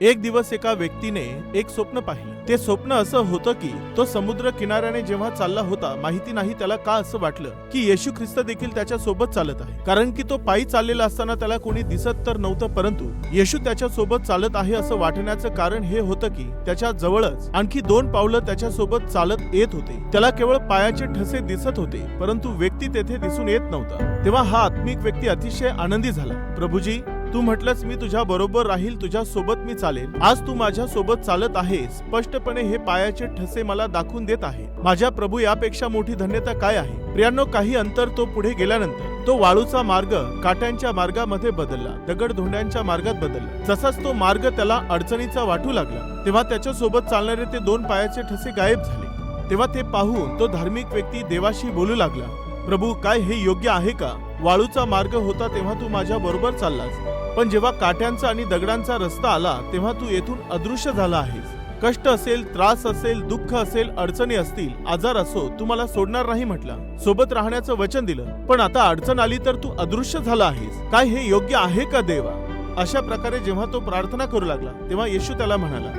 एक दिवस एका व्यक्तीने एक स्वप्न पाहिलं. ते स्वप्न असं होतं की तो समुद्र किनाऱ्याने जेव्हा चालला होता माहिती नाही त्याला का असं वाटलं की येशू ख्रिस्त देखील त्याच्या सोबत चालत आहे. कारण की तो पायी चाललेला असताना त्याला कोणी दिसत तर नव्हतं परंतु येशू त्याच्या सोबत चालत आहे असं वाटण्याचं कारण हे होतं की त्याच्या जवळच आणखी दोन पावलं त्याच्या सोबत चालत येत होते. त्याला केवळ पायाचे ठसे दिसत होते परंतु व्यक्ती तेथे दिसून येत नव्हता. तेव्हा हा आत्मिक व्यक्ती अतिशय आनंदी झाला. प्रभूजी तू म्हटलंच मी तुझ्या बरोबर राहील तुझ्या सोबत मी चालेल. आज तू माझ्या सोबत चालत आहे स्पष्टपणे हे पायाचे ठसे मला दाखवून देत आहे. माझ्या प्रभू यापेक्षा मोठी धन्यता काय आहे? प्रियांनो काही अंतर तो पुढे गेल्यानंतर तो वाळूचा मार्ग काट्यांच्या मार्गामध्ये बदलला. दगड धोंड्यांच्या मार्गात बदलला. जसाच तो मार्ग त्याला अडचणीचा वाटू लागला तेव्हा त्याच्या सोबत चालणारे ते दोन पायाचे ठसे गायब झाले. तेव्हा ते पाहून तो धार्मिक व्यक्ती देवाशी बोलू लागला. प्रभू काय हे योग्य आहे का? वाळूचा मार्ग होता तेव्हा तू माझ्या बरोबर चाललास. पण जेव्हा काट्यांचा आणि दगडांचा रस्ता आला तेव्हा तू येथून अदृश्य झाला आहेस. कष्ट असेल त्रास असेल दुःख असेल अडचणी असतील आजार असो तू मला सोडणार नाही म्हटला. सोबत राहण्याचं वचन दिलं. पण आता अडचण आली तर तू अदृश्य झाला आहेस. काय हे योग्य आहे का देवा? अशा प्रकारे जेव्हा तो प्रार्थना करू लागला तेव्हा येशू त्याला म्हणाला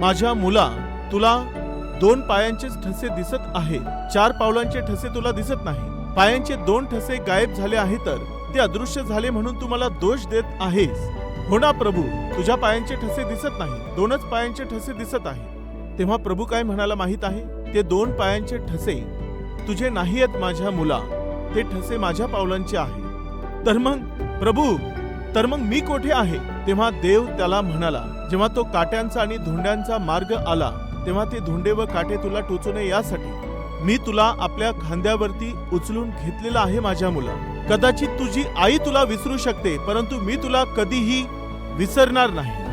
माझ्या मुला तुला दोन पायांचे ठसे दिसत आहे चार पावलांचे ठसे तुला दिसत नाही पायांचे दोन ठसे गायब झाले आहे तर ते अदृश्य झाले म्हणून तू मला दोष देत आहेस. हो ना प्रभू. तुझ्या पायांचे ठसे दिसत नाही दोनच पायांचे ठसे दिसत आहे तेव्हा प्रभू काय म्हणाला माहीत आहे? ते दोन पायांचे ठसे तुझे नाही आहेत माझ्या मुला. ते ठसे माझ्या पावलांचे आहे तर मग प्रभू तर मग मी कोठे आहे? तेव्हा देव त्याला म्हणाला. जेव्हा तो काट्यांचा आणि धोंड्यांचा मार्ग आला तेव्हा ते धोंडे व काटे तुला टोचू नये यासाठी. मी तुला आपल्या खांद्यावरती उचलून घेतलेला आहे माझ्या मुला. कदाचित तुझी आई तुला विसरू शकते परंतु मी तुला कधीही विसरणार नाही.